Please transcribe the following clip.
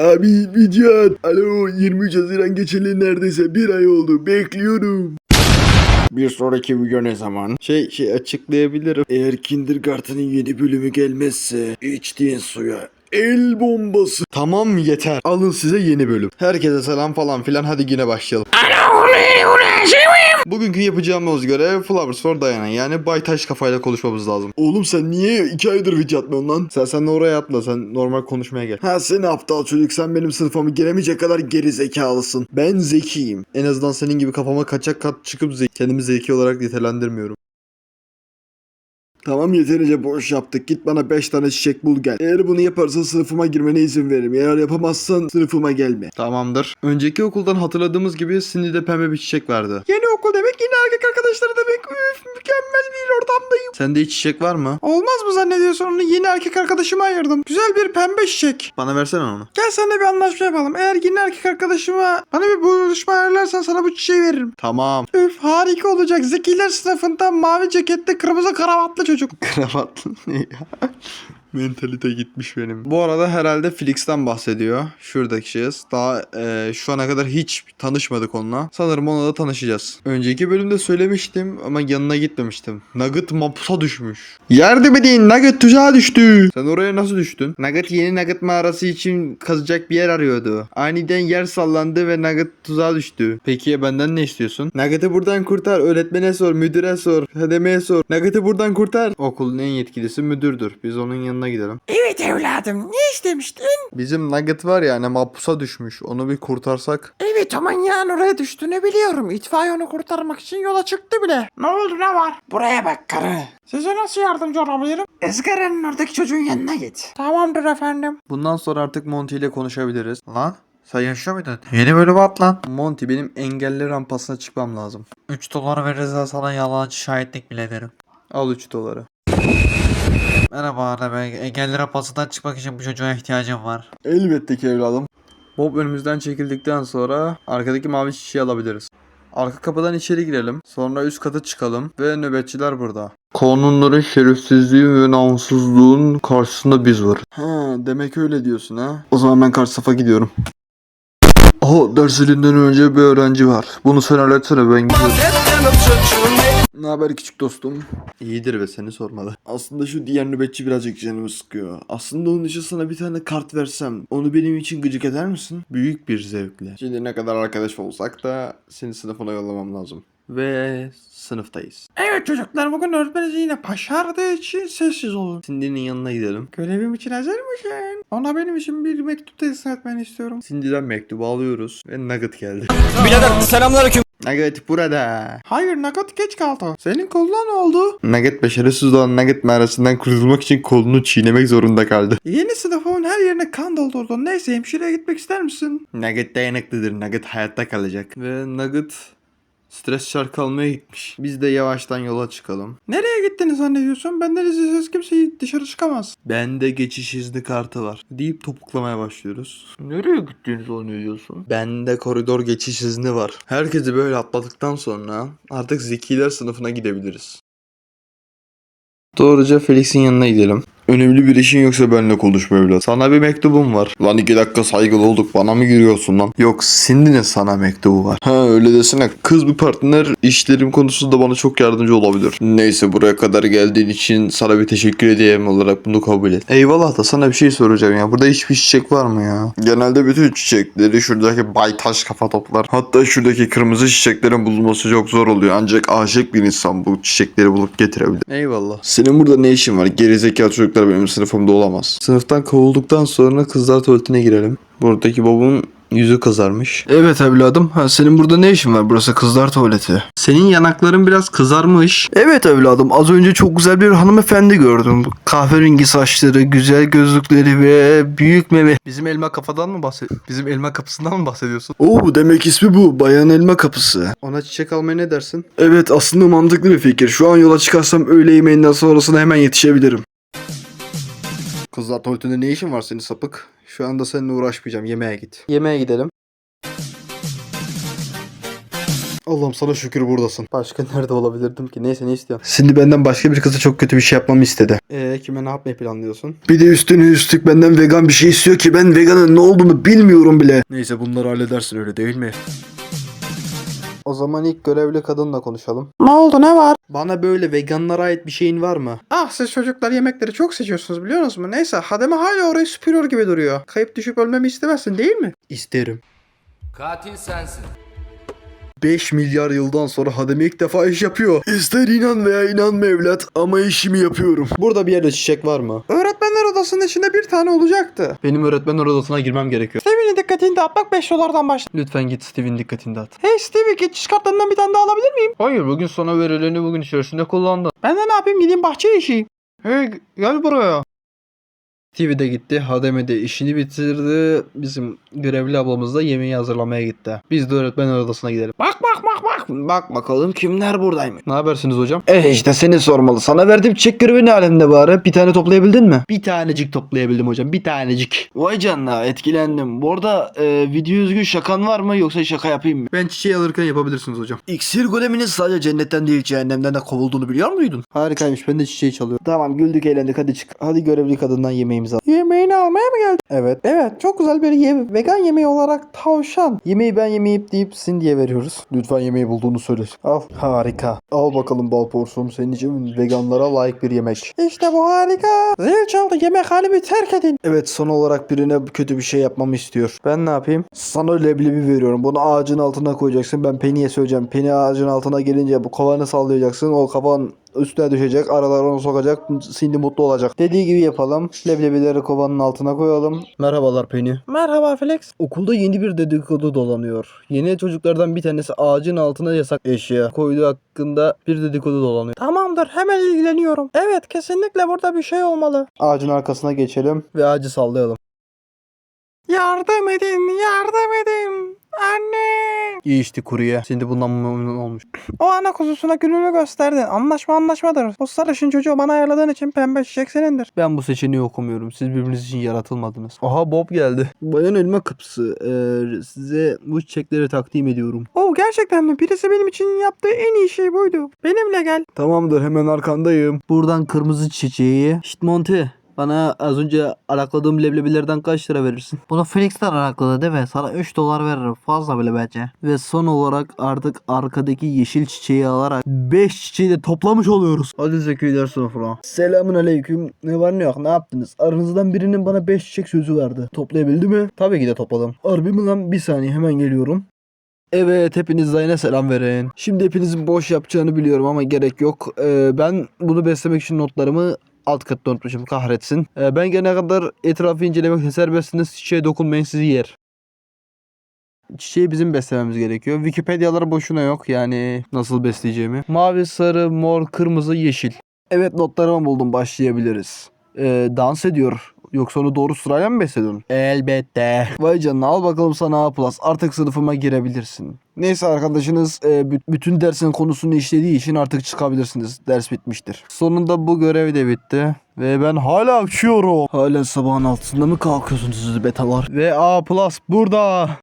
Abi video at. Alo 23 Haziran geçeli neredeyse bir ay oldu. Bekliyorum. Bir sonraki video ne zaman? Şey şey açıklayabilirim. Eğer Kindergarten'ın yeni bölümü gelmezse içtiğin suya el bombası. Tamam yeter. Alın size yeni bölüm. Herkese selam falan filan hadi yine başlayalım. Bugünkü yapacağımız görev Flowers for Diana yani Baytaş kafayla konuşmamız lazım. Oğlum sen niye iki aydır video atmıyorsun lan? Sen sen oraya atla sen normal konuşmaya gel. Ha seni aptal çocuk sen benim sınıfıma giremeyecek kadar geri zekalısın. Ben zekiyim. En azından senin gibi kafama kaçak kat çıkıp zeki. Kendimi zeki olarak nitelendirmiyorum. Tamam yeterince boş yaptık. Git bana 5 tane çiçek bul gel. Eğer bunu yaparsan sınıfıma girmene izin veririm. Eğer yapamazsan sınıfıma gelme. Tamamdır. Önceki okuldan hatırladığımız gibi Cindy de pembe bir çiçek verdi. Yeni okul demek yine erkek arkadaşları demek. Üf mükemmel bir ortamdayım. Sende hiç çiçek var mı? Olmaz mı zannediyorsun onu yeni erkek arkadaşıma ayırdım. Güzel bir pembe çiçek. Bana versene onu. Gel seninle bir anlaşma yapalım. Eğer yeni erkek arkadaşıma bana bir buluşma ayarlarsan sana bu çiçeği veririm. Tamam. Üf harika olacak. Zekiler sınıfında mavi ceketli kırmızı kravatlı çocuk. Kravatlı ne ya? Mentalite gitmiş benim. Bu arada herhalde Felix'ten bahsediyor. Şuradaki şahıs. Daha e, şu ana kadar hiç tanışmadık onunla. Sanırım onunla da tanışacağız. Önceki bölümde söylemiştim ama yanına gitmemiştim. Nugget mapusa düşmüş. Yardım edin Nugget tuzağa düştü. Sen oraya nasıl düştün? Nugget yeni Nugget mağarası için kazacak bir yer arıyordu. Aniden yer sallandı ve Nugget tuzağa düştü. Peki ya benden ne istiyorsun? Nugget'i buradan kurtar. Öğretmene sor, müdüre sor, hademeye sor. Nugget'i buradan kurtar. Okulun en yetkilisi müdürdür. Biz onun yanına gidelim. Evet evladım ne istemiştin? Bizim Nugget var ya hani mapusa düşmüş. Onu bir kurtarsak. Evet o manyağın oraya düştüğünü biliyorum. İtfaiye onu kurtarmak için yola çıktı bile. Ne oldu ne var? Buraya bak karı. Size nasıl yardımcı olabilirim? Izgaranın oradaki çocuğun yanına git. Tamamdır efendim. Bundan sonra artık Monty ile konuşabiliriz. Lan sen yaşıyor muydun? Yeni bölüm at lan. Monty benim engelli rampasına çıkmam lazım. 3 dolar veririz sana yalancı şahitlik bile ederim. Al 3 doları. Merhaba Arda Bey. Engelli rampasından çıkmak için bu çocuğa ihtiyacım var. Elbette ki evladım. Bob önümüzden çekildikten sonra arkadaki mavi şişeyi alabiliriz. Arka kapıdan içeri girelim. Sonra üst kata çıkalım ve nöbetçiler burada. Kanunların şerefsizliği ve namussuzluğun karşısında biz varız. Ha, demek öyle diyorsun ha. O zaman ben karşı safa gidiyorum. Oh, dersliğinden önce bir öğrenci var. Bunu sen halletsene ben gidiyorum. Ne haber küçük dostum? İyidir ve seni sormalı. Aslında şu diğer nöbetçi birazcık canımı sıkıyor. Aslında onun için sana bir tane kart versem onu benim için gıcık eder misin? Büyük bir zevkle. Şimdi ne kadar arkadaş olsak da seni sınıfına yollamam lazım. Ve sınıftayız. Evet çocuklar bugün öğretmeniniz yine başardığı için sessiz olun. Cindy'nin yanına gidelim. Görevim için hazır mısın? Ona benim için bir mektup teslim etmeni istiyorum. Cindy'den mektubu alıyoruz ve Nugget geldi. Birader selamünaleyküm. Nugget burada. Hayır Nugget geç kaldı. Senin koluna ne oldu? Nugget başarısız olan Nugget mağarasından kurtulmak için kolunu çiğnemek zorunda kaldı. Yeni sınıfımın her yerine kan doldurdun. Neyse hemşireye gitmek ister misin? Nugget dayanıklıdır. Nugget hayatta kalacak. Ve Nugget stres şarkı almaya gitmiş. Biz de yavaştan yola çıkalım. Nereye gittiniz zannediyorsun? Benden izinsiz kimse dışarı çıkamaz. Bende geçiş izni kartı var. Deyip topuklamaya başlıyoruz. Nereye gittiğini zannediyorsun? Bende koridor geçiş izni var. Herkesi böyle atladıktan sonra artık zekiler sınıfına gidebiliriz. Doğruca Felix'in yanına gidelim. Önemli bir işin yoksa benimle konuşma evlat. Sana bir mektubum var. Lan iki dakika saygılı olduk bana mı giriyorsun lan? Yok Cindy'nin sana mektubu var. Ha öyle desene. Kız bir partner işlerim konusunda bana çok yardımcı olabilir. Neyse buraya kadar geldiğin için sana bir teşekkür edeyim olarak bunu kabul et. Eyvallah da sana bir şey soracağım ya. Burada hiçbir çiçek var mı ya? Genelde bütün çiçekleri şuradaki baytaş kafa toplar. Hatta şuradaki kırmızı çiçeklerin bulunması çok zor oluyor. Ancak aşık bir insan bu çiçekleri bulup getirebilir. Eyvallah. Senin burada ne işin var? Gerizekalı çocuklar benim sınıfımda olamaz. Sınıftan kovulduktan sonra kızlar tuvaletine girelim. Buradaki babamın yüzü kızarmış. Evet evladım. Ha, senin burada ne işin var? Burası kızlar tuvaleti. Senin yanakların biraz kızarmış. Evet evladım. Az önce çok güzel bir hanımefendi gördüm. Kahverengi saçları, güzel gözlükleri ve büyük meme. Bizim elma kafadan mı bahsed... Bizim elma kapısından mı bahsediyorsun? Oo demek ismi bu. Bayan elma kapısı. Ona çiçek almaya ne dersin? Evet aslında mantıklı bir fikir. Şu an yola çıkarsam öğle yemeğinden sonrasına hemen yetişebilirim. Kızlar tuvaletinde ne işin var senin sapık? Şu anda seninle uğraşmayacağım. Yemeğe git. Yemeğe gidelim. Allah'ım sana şükür buradasın. Başka nerede olabilirdim ki? Neyse ne istiyorsun? Şimdi benden başka bir kıza çok kötü bir şey yapmamı istedi. Eee kime ne yapmayı planlıyorsun? Bir de üstüne üstlük benden vegan bir şey istiyor ki ben veganın ne olduğunu bilmiyorum bile. Neyse bunları halledersin öyle değil mi? O zaman ilk görevli kadınla konuşalım. Ne oldu ne var? Bana böyle veganlara ait bir şeyin var mı? Ah siz çocuklar yemekleri çok seçiyorsunuz biliyor musunuz? Neyse Hademe hala orayı süpürüyor gibi duruyor. Kayıp düşüp ölmemi istemezsin değil mi? İsterim. Katil sensin. 5 milyar yıldan sonra Hademe ilk defa iş yapıyor. İster inan veya inanma evlat ama işimi yapıyorum. Burada bir yerde çiçek var mı? Öğretmenler odasının içinde bir tane olacaktı. Benim öğretmenler odasına girmem gerekiyor. Stevie'nin dikkatini dağıtmak 5 dolardan başla. Lütfen git Steve'in dikkatini dağıt. Hey Stevie geçiş kartlarından bir tane daha alabilir miyim? Hayır bugün sana verileni bugün içerisinde kullandın. Ben de ne yapayım gideyim bahçeye işeyim. Hey gel buraya. Steve de gitti. Hademe de işini bitirdi. Bizim görevli ablamız da yemeği hazırlamaya gitti. Biz de öğretmen odasına gidelim. Bak bak bak bak. Bak bakalım kimler buradaymış. Ne habersiniz hocam? Eh işte seni sormalı. Sana verdiğim çiçek görevi ne alemde bari? Bir tane toplayabildin mi? Bir tanecik toplayabildim hocam. Bir tanecik. Vay canına etkilendim. Bu arada e, video özgü şakan var mı yoksa şaka yapayım mı? Ben çiçeği alırken yapabilirsiniz hocam. İksir goleminin sadece cennetten değil cehennemden de kovulduğunu biliyor muydun? Harikaymış. Ben de çiçeği çalıyorum. Tamam güldük eğlendik hadi çık. Hadi görevli kadından yemeğimizi al. Yemeğini almaya mı geldin? Evet. Evet çok güzel bir ye vegan yemeği olarak tavşan. Yemeği ben yemeyip deyip Cindy'ye veriyoruz. Lütfen yemeği bulduğunu söyle. Al. Harika. Al bakalım bal porsum. Senin için veganlara layık bir yemek. İşte bu harika. Zil çaldı yemekhanemi terk edin. Evet son olarak birine kötü bir şey yapmamı istiyor. Ben ne yapayım? Sana leblebi veriyorum. Bunu ağacın altına koyacaksın. Ben Penny'e söyleyeceğim. Penny ağacın altına gelince bu kovanı sallayacaksın. O kavan üstüne düşecek. Aralar onu sokacak. Cindy mutlu olacak. Dediği gibi yapalım. Leblebileri kovanın altına koyalım. Merhabalar Penny. Merhaba Felix. Okulda yeni bir dedikodu dolanıyor. Yeni çocuklardan bir tanesi ağacın altına yasak eşya koyduğu hakkında bir dedikodu dolanıyor. Tamamdır hemen ilgileniyorum. Evet kesinlikle burada bir şey olmalı. Ağacın arkasına geçelim. Ve ağacı sallayalım. Yardım edin yardım edin. Anne. İyi işte kuruya. Şimdi bundan memnun olmuş. O ana kuzusuna gününü gösterdin. Anlaşma anlaşmadır. Bu sarışın çocuğu bana ayarladığın için pembe çiçek senindir. Ben bu seçeneği okumuyorum. Siz birbiriniz için yaratılmadınız. Aha Bob geldi. Bayan elma kapısı. Ee, size bu çiçekleri takdim ediyorum. Oh gerçekten mi? Birisi benim için yaptığı en iyi şey buydu. Benimle gel. Tamamdır hemen arkandayım. Buradan kırmızı çiçeği. Şşt Monty. Bana az önce arakladığım leblebilerden kaç lira verirsin? Bunu Felix'ten arakladı değil mi? Sana 3 dolar veririm. Fazla bile bence. Ve son olarak artık arkadaki yeşil çiçeği alarak 5 çiçeği de toplamış oluyoruz. Hadi zekiler sofra. Selamun aleyküm. Ne var ne yok ne yaptınız? Aranızdan birinin bana 5 çiçek sözü vardı. Toplayabildi mi? Tabii ki de topladım. Harbi mi lan? Bir saniye hemen geliyorum. Evet hepiniz Zayn'e selam verin. Şimdi hepinizin boş yapacağını biliyorum ama gerek yok. Ee, ben bunu beslemek için notlarımı alt katta unutmuşum kahretsin. Ee, ben gene kadar etrafı incelemekte serbestsiniz. Çiçeğe dokunmayın sizi yer. Çiçeği bizim beslememiz gerekiyor. Wikipedialar boşuna yok yani nasıl besleyeceğimi. Mavi, sarı, mor, kırmızı, yeşil. Evet notlarımı buldum başlayabiliriz. Ee, dans ediyor. Yoksa onu doğru sırayla mı besledin? Elbette. Vay canına al bakalım sana A+. Artık sınıfıma girebilirsin. Neyse arkadaşınız e, bü- bütün dersin konusunu işlediği için artık çıkabilirsiniz. Ders bitmiştir. Sonunda bu görev de bitti. Ve ben hala uçuyorum. Hala sabahın altında mı kalkıyorsunuz siz betalar? Ve A+ burada.